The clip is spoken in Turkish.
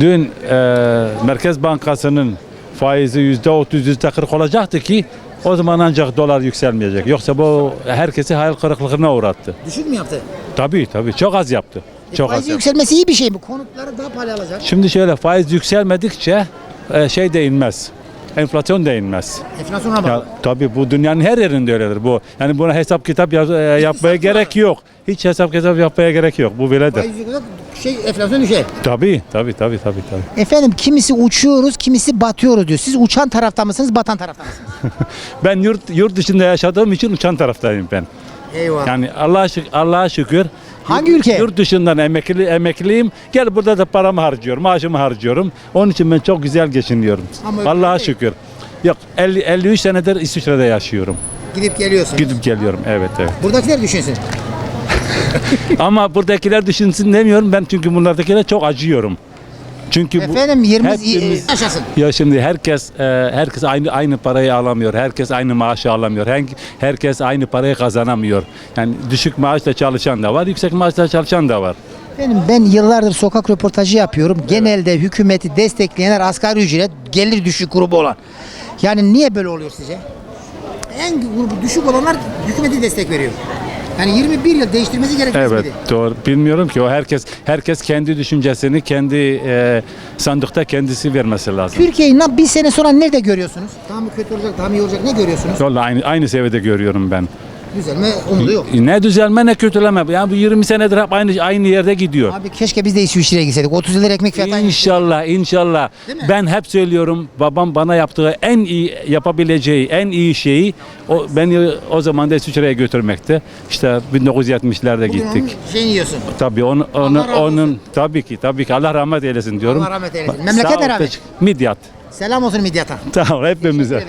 Dün e, Merkez Bankası'nın faizi yüzde otuz, yüzde kırk olacaktı ki o zaman ancak dolar yükselmeyecek. Yoksa bu herkesi hayal kırıklığına uğrattı. Düşük mü yaptı? Tabii tabii çok az yaptı. E, Çok az faizin yaptı. yükselmesi iyi bir şey mi? Konutları daha pahalı alacak. Şimdi şöyle faiz yükselmedikçe e, şey de inmez. Enflasyon da inmez. Enflasyona bağlı. Ya, tabii bu dünyanın her yerinde öyledir bu. Yani buna hesap kitap yaz- e, yapmaya gerek yok. Hiç hesap kitap yapmaya gerek yok. Bu böyledir. Faiz yükselirse şey enflasyon düşer. Tabii tabii tabii tabii tabii. Efendim kimisi uçuyoruz, kimisi batıyoruz diyor. Siz uçan tarafta mısınız, batan tarafta mısınız? Ben yurt yurt dışında yaşadığım için uçan taraftayım ben. Eyvallah. Yani Allah'a şükür, Allah'a şükür. Hangi ülke? Yurt dışından emekli emekliyim. Gel burada da paramı harcıyorum, maaşımı harcıyorum. Onun için ben çok güzel geçiniyorum. Ama Allah'a şükür. Yok 50 53 senedir İsviçre'de yaşıyorum. Gidip geliyorsunuz. Gidip geliyorum. Evet evet. Buradakiler düşünsün. Ama buradakiler düşünsün demiyorum ben çünkü bunlardakiler çok acıyorum. Çünkü bu Efendim yerimiz hepimiz- yaşasın. ya şimdi herkes e, herkes aynı aynı parayı alamıyor. Herkes aynı maaşı alamıyor. Her- Herkes aynı parayı kazanamıyor. Yani düşük maaşla çalışan da var, yüksek maaşla çalışan da var. Efendim ben yıllardır sokak röportajı yapıyorum. Genelde hükümeti destekleyenler asgari ücret, gelir düşük grubu olan. Yani niye böyle oluyor sizce? En grubu düşük olanlar hükümeti destek veriyor. Yani 21 yıl değiştirmesi gerekmez Evet, miydi? doğru. Bilmiyorum ki o herkes herkes kendi düşüncesini kendi e, sandıkta kendisi vermesi lazım. Türkiye'yi na- bir sene sonra nerede görüyorsunuz? Daha mı kötü olacak, daha mı iyi olacak? Ne görüyorsunuz? Vallahi aynı aynı seviyede görüyorum ben. Düzelme umudu yok. Ne düzelme ne kötüleme. Yani bu 20 senedir hep aynı aynı yerde gidiyor. Abi keşke biz de İsviçre'ye gitseydik. 30 yıldır ekmek fiyatı aynı. İnşallah, inşallah. Ben hep söylüyorum babam bana yaptığı en iyi yapabileceği en iyi şeyi o beni o zaman da İsviçre'ye götürmekti. İşte 1970'lerde Bugün gittik. onun şeyini yiyorsun. Tabii onu, onu Allah razı olsun. onun tabii ki tabii ki Allah rahmet eylesin diyorum. Allah rahmet eylesin. Sağ Memleket ol, teşekkür- Midyat. Selam olsun Midyat'a. Tamam hepimize. ederim.